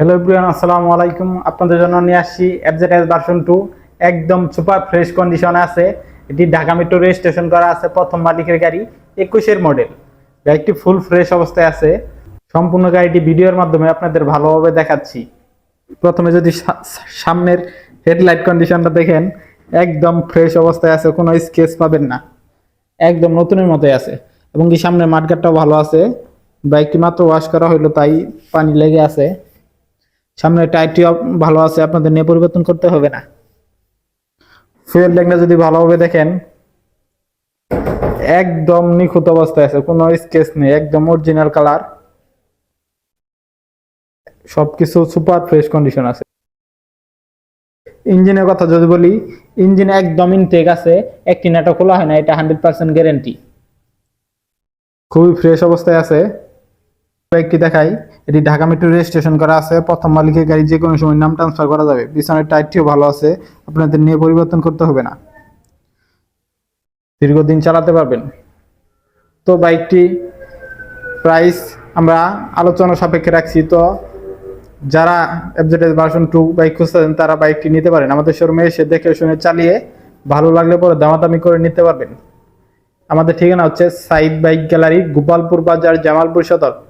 Hello everyone আসসালামু আলাইকুম। আপনাদের জন্য নিয়ে আসছি এফজেড ভার্সন টু একদম সুপার ফ্রেশ কন্ডিশনে আছে। এটি ঢাকা মেট্রো রেজিস্ট্রেশন করা আছে, প্রথম মালিকের গাড়ি, একুশের মডেল গাড়িটি ফুল ফ্রেশ অবস্থায় আছে। সম্পূর্ণ গাড়িটি ভিডিওর মাধ্যমে আপনাদের ভালোভাবে দেখাচ্ছি। প্রথমে যদি সামনের হেডলাইট কন্ডিশনটা দেখেন, একদম ফ্রেশ অবস্থায় আছে, কোনো স্কেচ পাবেন না। একদম নতুনের মতোই আছে। এবং কি সামনের মাঠগাটটাও ভালো আছে। বাইকটি মাত্র ওয়াশ করা হইল তাই পানি লেগে আছে। সামনের টায়ারটি ভালো আছে, আপনাদের নিয়ে পরিবর্তন করতে হবে না। ফুয়েল ট্যাঙ্কটা যদি ভালোভাবে দেখেন, একদম নিখুঁত অবস্থায় আছে, কোনো স্কেচ নেই, একদম অরিজিনাল কালার সবকিছু সুপার ফ্রেশ কন্ডিশন আছে। ইঞ্জিনের কথা যদি বলি ইঞ্জিন একদম ইনটেক আছে, একটি নাটক খোলা হয় না, এটা হান্ড্রেড পার্সেন্ট গ্যারেন্টি খুবই ফ্রেশ অবস্থায় আছে। বাইকটি দেখাই। এটি ঢাকা মেট্রো রেজিস্ট্রেশন করা আছে। প্রথম মালিকের গাড়ি যে কোনো সময় নাম ট্রান্সফার করা যাবে। পিছনের টায়ারটিও ভালো আছে। আপনাদের নিয়ে পরিবর্তন করতে হবে না। দীর্ঘদিন চালাতে পারবেন। তো বাইকটি প্রাইস আমরা আলোচনা সাপেক্ষে রাখছি। তো যারা এফজেড ভার্সন টু বাইক খুঁজতেছেন, তারা বাইকটি নিতে পারেন। আমাদের শোরুমে এসে দেখে শুনে চালিয়ে ভালো লাগলে পরে দামাদামি করে নিতে পারবেন। আমাদের ঠিকানা হচ্ছে সাইদ বাইক গ্যালারি, গোপালপুর বাজার, জামালপুর সদর।